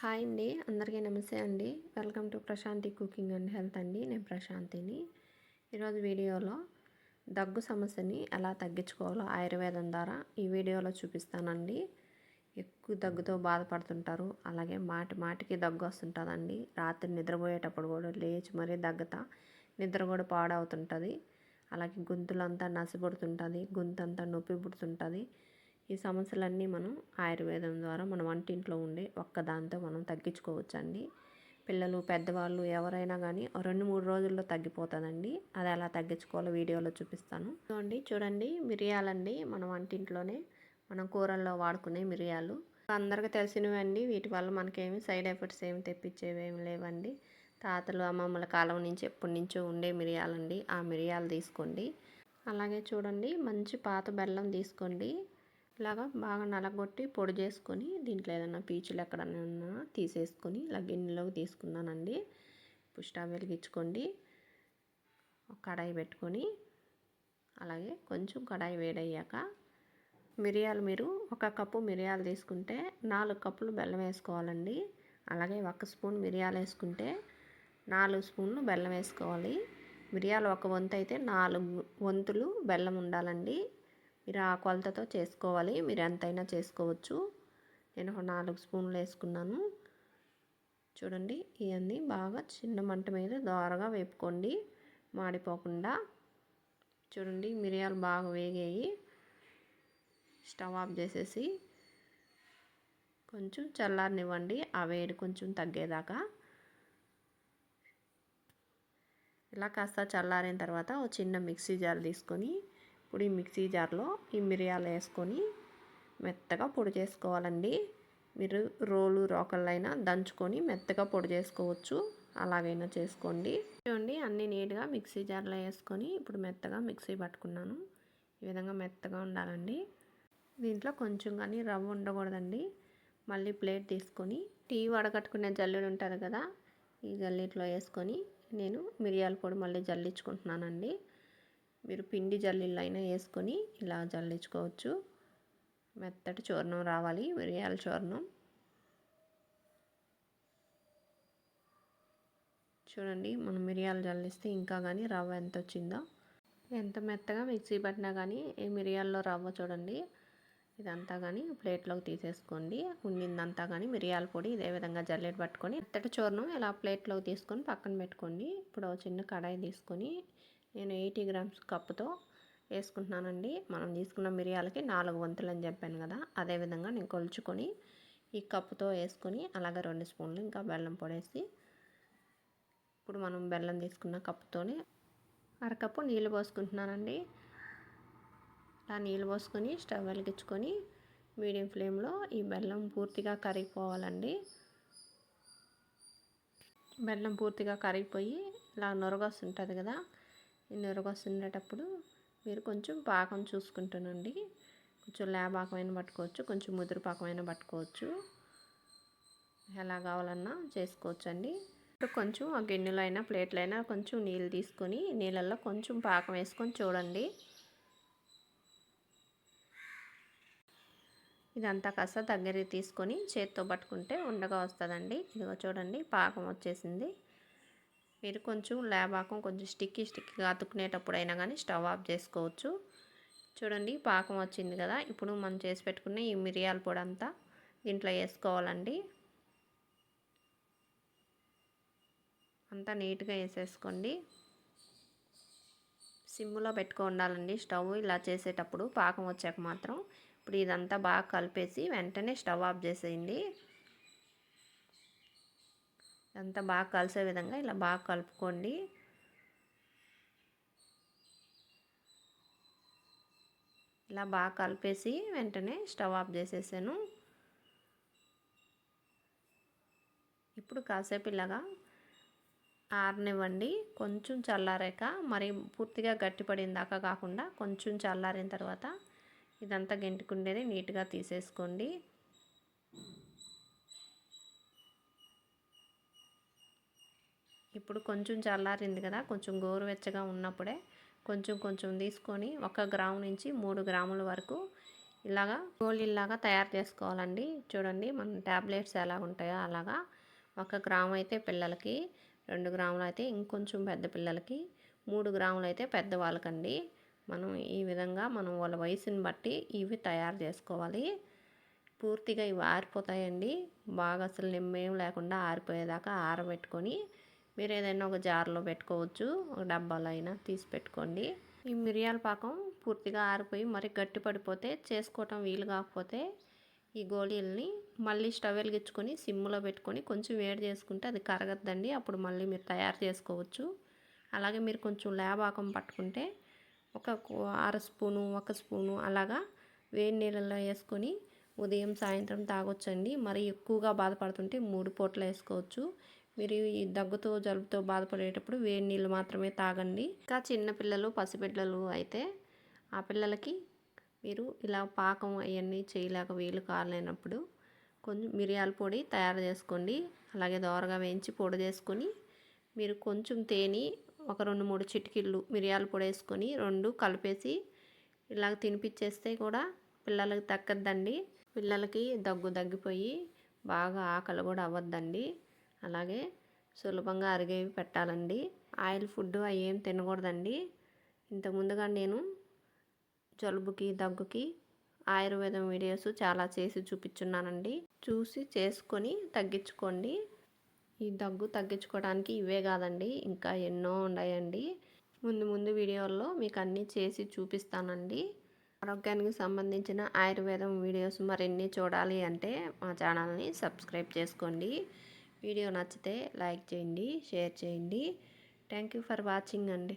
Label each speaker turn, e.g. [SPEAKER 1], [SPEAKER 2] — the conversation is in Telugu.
[SPEAKER 1] హాయ్ అండి అందరికీ నమస్తే అండి welcome to Prashanthi cooking and health అండి నేను ప్రశాంతిని ఈరోజు వీడియోలో దగ్గు సమస్యని ఎలా తగ్గించుకోవాలో ఆయుర్వేదం ద్వారా ఈ వీడియోలో చూపిస్తానండి. ఎక్కువ దగ్గుతో బాధపడుతుంటారు. అలాగే మాటి మాటికి దగ్గు వస్తుంటుందండి. రాత్రి నిద్రపోయేటప్పుడు కూడా లేచి మరీ దగ్గుతా నిద్ర కూడా పాడవుతుంటుంది. అలాగే గొంతులంతా నసిపడుతుంటుంది. గొంతంతా నొప్పి పుడుతుంటుంది. ఈ సమస్యలన్నీ మనం ఆయుర్వేదం ద్వారా మన వంటింట్లో ఉండే ఒక్కదాంతో మనం తగ్గించుకోవచ్చండి. పిల్లలు పెద్దవాళ్ళు ఎవరైనా కానీ రెండు మూడు రోజుల్లో తగ్గిపోతుందండి. అది ఎలా తగ్గించుకోవాలో వీడియోలో చూపిస్తాను. చూడండి చూడండి మిరియాలండి మన వంటింట్లోనే. మనం కూరల్లో వాడుకునే మిరియాలు. అందరికీ తెలిసినవి అండి వీటి వల్ల మనకేమి సైడ్ ఎఫెక్ట్స్ ఏమి తెప్పించేవి ఏమి లేవండి. తాతలు అమ్మమ్మల కాలం నుంచి ఎప్పటి నుంచో ఉండే మిరియాలండి. ఆ మిరియాలు తీసుకోండి. అలాగే చూడండి మంచి పాత బెల్లం తీసుకోండి. ఇలాగా బాగా నలగొట్టి పొడి చేసుకొని దీంట్లో ఏదైనా పీచులు ఎక్కడైనా తీసేసుకొని ఇలా గిన్నెలోకి తీసుకున్నానండి. ఇప్పుడు స్టవ్ వెలిగించుకోండి. కడాయి పెట్టుకొని అలాగే కొంచెం కడాయి వేడయ్యాక మిరియాలు మీరు ఒక కప్పు మిరియాలు తీసుకుంటే నాలుగు కప్పులు బెల్లం వేసుకోవాలండి. అలాగే ఒక స్పూన్ మిరియాలు వేసుకుంటే నాలుగు స్పూన్లు బెల్లం వేసుకోవాలి. మిరియాలు ఒక వంతు అయితే నాలుగు వంతులు బెల్లం ఉండాలండి. మీరు ఆ కొలతతో చేసుకోవాలి. మీరు ఎంతైనా చేసుకోవచ్చు. నేను ఒక నాలుగు స్పూన్లు వేసుకున్నాను. చూడండి ఇవన్నీ బాగా చిన్న మంట మీద దోరగా వేపుకోండి. మాడిపోకుండా. చూడండి మిరియాలు బాగా వేగాయి. స్టవ్ ఆఫ్ చేసేసి కొంచెం చల్లారనివ్వండి. ఆ వేడి కొంచెం తగ్గేదాకా. ఇలా కాస్త చల్లారిన తర్వాత ఒక చిన్న మిక్సీ జార్ తీసుకొని ఇప్పుడు ఈ మిక్సీ జార్లో ఈ మిరియాలు వేసుకొని మెత్తగా పొడి చేసుకోవాలండి. మీరు రోలు రోకళ్ళైనా దంచుకొని మెత్తగా పొడి చేసుకోవచ్చు. అలాగైనా చేసుకోండి. చూడండి అన్నీ నీట్గా మిక్సీ జార్లో వేసుకొని ఇప్పుడు మెత్తగా మిక్సీ పట్టుకున్నాను. ఈ విధంగా మెత్తగా ఉండాలండి. దీంట్లో కొంచెం కానీ రవ్వ ఉండకూడదండి. మళ్ళీ ప్లేట్ తీసుకొని టీ వడగట్టుకునే జల్లెడు ఉంటుంది కదా ఈ జల్లిట్లో వేసుకొని నేను మిరియాల పొడి మళ్ళీ జల్లించుకుంటున్నానండి. మీరు పిండి జల్లీలు అయినా వేసుకొని ఇలా జల్లించుకోవచ్చు. మెత్తటి చూర్ణం రావాలి మిరియాల చూర్ణం. చూడండి మనం మిరియాలు జల్లిస్తే ఇంకా కానీ రవ్వ ఎంత వచ్చిందో. ఎంత మెత్తగా మిక్సీ పట్టినా కానీ ఈ మిరియాల్లో రవ్వ చూడండి ఇదంతా కానీ ప్లేట్లోకి తీసేసుకోండి. ఉండిందంతా కానీ మిరియాల పొడి ఇదే విధంగా జల్లెట్ పట్టుకొని మెత్తటి చూర్ణం ఇలా ప్లేట్లోకి తీసుకొని పక్కన పెట్టుకోండి. ఇప్పుడు చిన్న కడాయి తీసుకొని నేను ఎయిటీ గ్రామ్స్ కప్పుతో వేసుకుంటున్నానండి. మనం తీసుకున్న మిరియాలకి నాలుగు వంతులు అని చెప్పాను కదా అదేవిధంగా నేను కొలుచుకొని ఈ కప్పుతో వేసుకొని అలాగే రెండు స్పూన్లు ఇంకా బెల్లం పొడేసి ఇప్పుడు మనం బెల్లం తీసుకున్న కప్పుతోనే అరకప్పు నీళ్ళు పోసుకుంటున్నానండి. అలా నీళ్ళు పోసుకొని స్టవ్ వెలిగించుకొని మీడియం ఫ్లేమ్లో ఈ బెల్లం పూర్తిగా కరిగిపోవాలండి. బెల్లం పూర్తిగా కరిగిపోయి ఇలా నొరగొస్తుంటుంది కదా వస్తుండేటప్పుడు మీరు కొంచెం పాకం చూసుకుంటానండి. కొంచెం లేపాకమైన పట్టుకోవచ్చు కొంచెం ముదురు పాకమైన పట్టుకోవచ్చు. ఎలా కావాలన్నా చేసుకోవచ్చు అండి కొంచెం ఆ గిన్నెలో అయినా ప్లేట్లో అయినా కొంచెం నీళ్ళు తీసుకొని నీళ్ళల్లో కొంచెం పాకం వేసుకొని చూడండి. ఇదంతా కాస్త దగ్గరికి తీసుకొని చేత్తో పట్టుకుంటే ఉండగా వస్తుందండి. ఇదిగో చూడండి పాకం వచ్చేసింది. మీరు కొంచెం లేబాకం కొంచెం స్టిక్కీ స్టిక్కీగా అతుక్కునేటప్పుడు అయినా కానీ స్టవ్ ఆఫ్ చేసుకోవచ్చు. చూడండి పాకం వచ్చింది కదా ఇప్పుడు మనం చేసి పెట్టుకునే ఈ మిరియాల పొడి అంతా దీంట్లో వేసుకోవాలండి. అంతా నీట్గా వేసేసుకోండి. సిమ్లో పెట్టుకో ఉండాలండి స్టవ్ ఇలా చేసేటప్పుడు పాకం వచ్చాక మాత్రం. ఇప్పుడు ఇదంతా బాగా కలిపేసి వెంటనే స్టవ్ ఆఫ్ చేసేయండి. అంతా బాగా కలిసే విధంగా ఇలా బాగా కలుపుకోండి. ఇలా బాగా కలిపేసి వెంటనే స్టవ్ ఆఫ్ చేసేసాను. ఇప్పుడు కాసేపు ఇలాగా ఆరనివ్వండి. కొంచెం చల్లారాక మరి పూర్తిగా గట్టిపడిన దాకా కాకుండా కొంచెం చల్లారిన తర్వాత ఇదంతా గెంటుకుండేది నీట్గా తీసేసుకోండి. ఇప్పుడు కొంచెం చల్లారింది కదా కొంచెం గోరువెచ్చగా ఉన్నప్పుడే కొంచెం కొంచెం తీసుకొని ఒక గ్రాము నుంచి మూడు గ్రాముల వరకు ఇలాగా గోళీలాగా తయారు చేసుకోవాలండి. చూడండి మన ట్యాబ్లెట్స్ ఎలా ఉంటాయో అలాగా. ఒక గ్రాము అయితే పిల్లలకి రెండు గ్రాములు అయితే ఇంకొంచెం పెద్ద పిల్లలకి మూడు గ్రాములు అయితే పెద్దవాళ్ళకండి మనం ఈ విధంగా మనం వాళ్ళ వయసుని బట్టి ఇవి తయారు చేసుకోవాలి. పూర్తిగా ఇవి ఆరిపోతాయండి. బాగా అసలు నిమ్మేం లేకుండా ఆరిపోయేదాకా ఆరబెట్టుకొని మీరు ఏదైనా ఒక జార్లో పెట్టుకోవచ్చు ఒక డబ్బాలో అయినా తీసి పెట్టుకోండి. ఈ మిరియాల పాకం పూర్తిగా ఆరిపోయి మరి గట్టి పడిపోతే చేసుకోవటం వీలు కాకపోతే ఈ గోళీలని మళ్ళీ స్టవ్ వెలిగించుకొని సిమ్లో పెట్టుకొని కొంచెం వేడి చేసుకుంటే అది కరగద్దండి. అప్పుడు మళ్ళీ మీరు తయారు చేసుకోవచ్చు. అలాగే మీరు కొంచెం లేబాకం పట్టుకుంటే ఒక అర స్పూను ఒక స్పూను అలాగా వేడి నీళ్ళల్లో వేసుకొని ఉదయం సాయంత్రం తాగొచ్చండి. మరి ఎక్కువగా బాధపడుతుంటే మూడు పూటలు వేసుకోవచ్చు. మీరు ఈ దగ్గుతో జలుబుతో బాధపడేటప్పుడు వేడి నీళ్ళు మాత్రమే తాగండి. ఇంకా చిన్నపిల్లలు పసిబిడ్డలు అయితే ఆ పిల్లలకి మీరు ఇలా పాకం అవన్నీ చేయలేక వీలు కాలేనప్పుడు కొంచెం మిరియాల పొడి తయారు చేసుకోండి. అలాగే దోరగా వేయించి పొడి చేసుకొని మీరు కొంచెం తేనె ఒక రెండు మూడు చిటికీళ్ళు మిరియాల పొడి వేసుకొని రెండు కలిపేసి ఇలాగ తినిపించేస్తే కూడా పిల్లలకి తగ్గద్దండి. పిల్లలకి దగ్గు తగ్గిపోయి బాగా ఆకలి కూడా అవ్వద్దండి. అలాగే సులభంగా అరిగేవి పెట్టాలండి. ఆయిల్ ఫుడ్ అవి ఏం తినకూడదండి. ఇంతకుముందుగా నేను జలుబుకి దగ్గుకి ఆయుర్వేదం వీడియోస్ చాలా చేసి చూపించున్నానండి. చూసి చేసుకొని తగ్గించుకోండి. ఈ దగ్గు తగ్గించుకోవడానికి ఇవే కాదండి ఇంకా ఎన్నో ఉన్నాయండి. ముందు ముందు వీడియోల్లో మీకు అన్నీ చేసి చూపిస్తానండి. ఆరోగ్యానికి సంబంధించిన ఆయుర్వేదం వీడియోస్ మరిన్ని చూడాలి అంటే మా ఛానల్ని సబ్స్క్రైబ్ చేసుకోండి. వీడియో నచ్చితే లైక్ చేయండి షేర్ చేయండి. థ్యాంక్ యూ ఫర్ వాచింగ్ అండి.